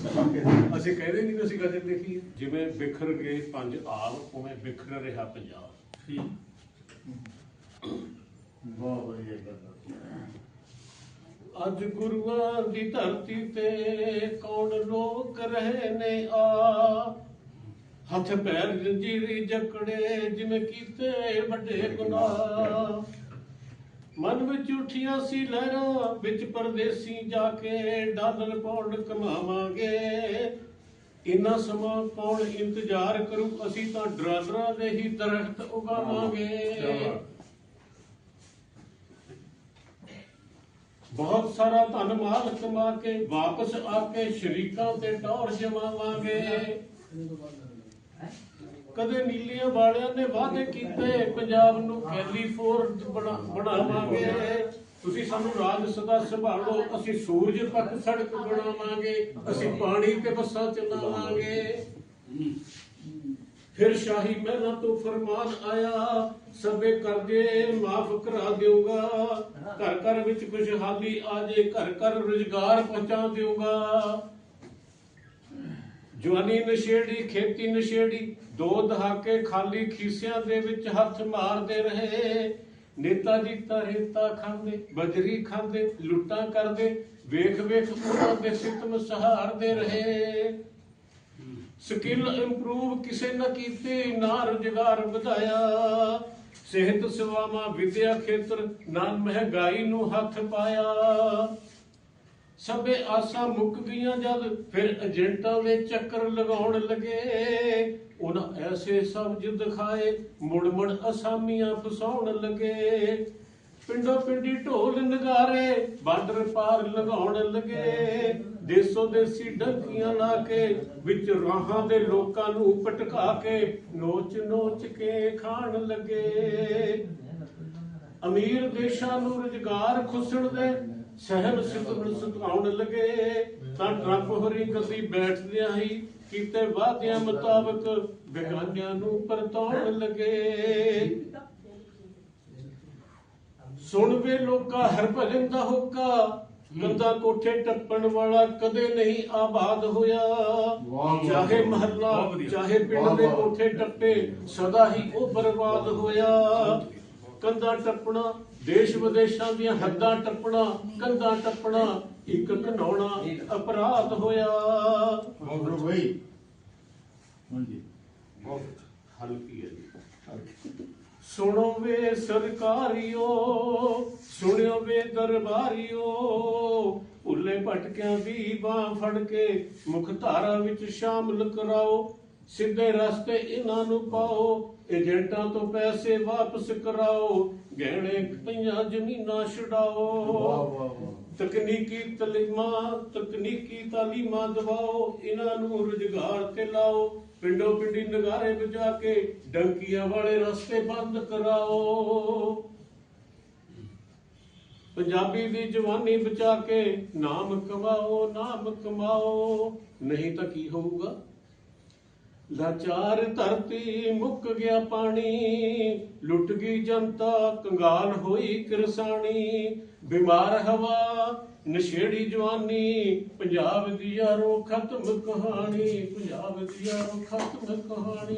ਅਸੀਂ ਕਹਿੰਦੇ ਨਹੀਂ ਕਿ ਅਸੀਂ ਗਜ਼ਲ ਲਿਖੀ ਹੈ। ਜਿਵੇਂ ਬਿਖਰ ਗਏ ਪੰਜ ਆਲ ਉਵੇਂ ਬਿਖਰ ਰਿਹਾ ਪੰਜਾਬ। ਬਹੁਤ ਵਧੀਆ ਗੱਲ ਅੱਜ ਗੁਰੂਆਂ ਦੀ ਧਰਤੀ ਤੇ ਕੌਣ ਲੋਕ ਰਹੇ ਨੇ ਆ? ਹੱਥ ਪੈਰ ਜੰਜੀਰੀ ਜਕੜੇ ਜਿਵੇਂ ਕੀਤੇ ਵੱਡੇ ਗੁਨਾਹ। ਮਨ ਵਿੱਚ ਉੱਠੀਆਂ ਸੀ ਲਹਿਰਾਂ ਵਿੱਚ ਪਰਦੇਸੀ ਜਾ ਕੇ ਡਾਲਰ ਪੌਂਡ ਕਮਾਵਾਂਗੇ। ਇਨਾ ਸਮਾਂ ਕੌਣ ਇੰਤਜ਼ਾਰ ਕਰੂ ਅਸੀਂ ਤਾਂ ਡਰਾਲਰਾਂ ਦੇ ਹੀ ਦਰਖਤ ਉਗਾਵਾਂਗੇ। ਬਹੁਤ ਸਾਰਾ ਧਨ ਮਾਲ ਕਮਾ ਕੇ ਵਾਪਸ ਆ ਕੇ ਸ਼ਰੀਕਾਂ ਤੇ ਟੌਰ ਜਮਾਵਾਂਗੇ। ਕਦੇ ਨੀਲੀਆਂ ਵਾਲਿਆਂ ਨੇ ਵਾਅਦੇ ਕੀਤੇ, ਪੰਜਾਬ ਨੂੰ ਕੈਲੀਫੋਰਟ ਬਣਾ- ਬਣਾਵਾਂਗੇ। ਤੁਸੀਂ ਸਾਨੂੰ ਰਾਜ ਸਦਾ ਸੰਭਾਲੋ, ਅਸੀਂ ਸੂਰਜ ਤੱਕ ਸੜਕ ਬਣਾਵਾਂਗੇ, ਅਸੀਂ ਪਾਣੀ ਤੇ ਬੱਸਾਂ ਚਲਾਵਾਂਗੇ। ਫਿਰ ਸ਼ਾਹੀ ਮਹਿਲਾਂ ਤੋਂ ਫਰਮਾਨ ਆਇਆ, ਸਭੇ ਕਰਜ਼ੇ ਮਾਫ ਕਰਾ ਦਿਓਗਾ ਘਰ ਘਰ ਵਿੱਚ ਖੁਸ਼ਹਾਲੀ ਆ ਜੇ, ਘਰ ਘਰ ਰੁਜ਼ਗਾਰ ਪਹੁੰਚਾ ਦਿਓਗਾ ਜਵਾਨੀ ਨਸ਼ੇੜੀ, ਖੇਤੀ ਨਸ਼ੇੜੀ ਦੋ ਦਹਾਕੇ ਖਾਲੀ ਖੀਸਿਆਂ ਦੇ ਵਿੱਚ ਹੱਥ ਮਾਰਦੇ ਰਹੇ। ਨੇਤਾ ਜੀ ਤਾਂ ਰੇਤਾ ਖਾਂਦੇ, ਬਜਰੀ ਖਾਂਦੇ, ਲੁੱਟਾਂ ਕਰਦੇ, ਵੇਖ ਵੇਖ ਉਹਨਾਂ ਦੇ ਸਿਤਮ ਸਹਾਰਦੇ ਰਹੇ। ਸਕਿੱਲ ਇੰਪਰੂਵ ਕਿਸੇ ਨਾ ਕੀਤੀ ਨਾ ਰੁਜ਼ਗਾਰ ਵਧਾਇਆ। ਸਿਹਤ ਸੇਵਾਵਾਂ, ਵਿਦਿਆ ਖੇਤਰ ਨਾ ਮਹਿੰਗਾਈ ਨੂੰ ਹੱਥ ਪਾਇਆ। ਸਭੇ ਆਸਾਂ ਮੁੱਕ ਗਈਆਂ ਜਦ ਫਿਰ ਏਜੰਟਾਂ ਦੇ ਚੱਕਰ ਲਗਾਉਣ ਲੱਗੇ। ਉਹਨਾਂ ਐਸੇ ਸਬਜ ਦਿਖਾਏ ਮੁੜ ਮੁੜ ਅਸਾਮੀਆਂ ਫਸਾਉਣ ਲੱਗੇ। ਪਿੰਡੋ ਪਿੰਡੀ ਢੋਲ ਨਗਾਰੇ, ਬਾਰਡਰ ਪਾਰ ਲਗਾਉਣ ਲੱਗੇ। ਦੇਸੋ ਦੇਸੀ ਡੰਕੀਆਂ ਲਾ ਕੇ, ਵਿੱਚ ਰਾਹਾਂ ਦੇ ਲੋਕਾਂ ਨੂੰ ਪਟਕਾ ਕੇ ਨੋਚ ਨੋਚ ਕੇ ਖਾਣ ਲੱਗੇ। ਅਮੀਰ ਦੇਸ਼ਾਂ ਨੂੰ ਰੁਜ਼ਗਾਰ ਖੁਸਣ ਦੇ ਸਹਿਬ ਸਿੱਧੂ ਸਤਾਉਣ ਲੱਗੇ ਤਾਂ ਟਰੰਪ ਹੋਰੀ ਗੱਦੀ ਬੈਠਦਿਆਂ ਹੀ ਕੀਤੇ ਵਾਅਦਿਆਂ ਮੁਤਾਬਕ ਬੇਗਾਨਿਆਂ ਨੂੰ ਪਰਤਾਉਣ ਲੱਗੇ ਸੁਣ ਵੇ ਲੋਕਾ ਹਰਭਜਨ ਦਾ ਹੋਕਾ ਕੰਦਾ ਕੋਠੇ ਟੱਪਣ ਵਾਲਾ ਕਦੇ ਨਹੀਂ ਆਬਾਦ ਹੋਇਆ। ਚਾਹੇ ਮਹੱਲਾ। ਚਾਹੇ ਪਿੰਡ ਦੇ। ਕੋਠੇ ਟੱਪੇ ਸਦਾ ਹੀ ਉਹ ਬਰਬਾਦ ਹੋਇਆ ਕੰਦਾ ਟੱਪਣਾ ਦੇਸ਼ ਵਿਦੇਸ਼ਾਂ ਦੀਆਂ ਹੱਦਾਂ ਟੱਪਣਾ ਕੰਦਾ ਟੱਪਣਾ ਇੱਕ ਘਨੌਣਾ ਅਪਰਾਧ ਹੋਇਆ। ਬਹੁਤ ਬਈ। ਹਾਂਜੀ। ਬਹੁਤ ਹਲਕੀ ਹੈ ਜੀ। ਸੁਣੋ ਵੇ ਸਰਕਾਰੀਓ ਸੁਣਿਓ ਵੇ ਦਰਬਾਰੀਓ ਭੁੱਲੇ ਭਟਕਿਆਂ ਦੀ ਬਾਹ ਫੜ ਕੇ ਮੁਖ ਧਾਰਾ ਵਿੱਚ ਸ਼ਾਮਲ ਕਰਾਓ। ਸਿੱਧੇ ਰਸਤੇ ਇਹਨਾਂ ਨੂੰ ਪਾਓ ਏਜੰਟਾਂ ਤੋਂ ਪੈਸੇ ਵਾਪਸ ਕਰਾਓ ਗਹਿਣੇ ਪਈਆਂ ਜ਼ਮੀਨਾਂ ਛਡਾਓ। ਤਕਨੀਕੀ ਤਲੀਮਾਂ ਤਕਨੀਕੀ ਤਾਲੀਮਾਂ ਦਵਾਓ ਇਹਨਾਂ ਨੂੰ ਰੁਜ਼ਗਾਰ ਤੇ ਲਾਓ ਪਿੰਡੋ ਪਿੰਡੀ ਨਗਾਰੇ ਵਜਾ ਕੇ ਡੰਕੀਆਂ ਵਾਲੇ ਰਸਤੇ ਬੰਦ ਕਰਾਓ। ਪੰਜਾਬੀ ਦੀ ਜਵਾਨੀ ਬਚਾ ਕੇ ਨਾਮ ਕਮਾਓ ਨਾਮ ਕਮਾਓ ਨਹੀਂ ਤਾਂ ਕੀ ਹੋਊਗਾ? ਲਾਚਾਰ ਧਰਤੀ ਮੁੱਕ ਗਿਆ ਪਾਣੀ ਲੁੱਟ ਗਈ ਜਨਤਾ ਕੰਗਾਲ ਹੋਈ ਕਿਰਸਾਣੀ। ਬਿਮਾਰ ਹਵਾ ਨਸ਼ੇੜੀ ਜਵਾਨੀ ਪੰਜਾਬ ਦੀ ਯਾਰੋ ਖਤਮ ਕਹਾਣੀ ਪੰਜਾਬ ਦੀ ਯਾਰੋ ਖਤਮ ਕਹਾਣੀ।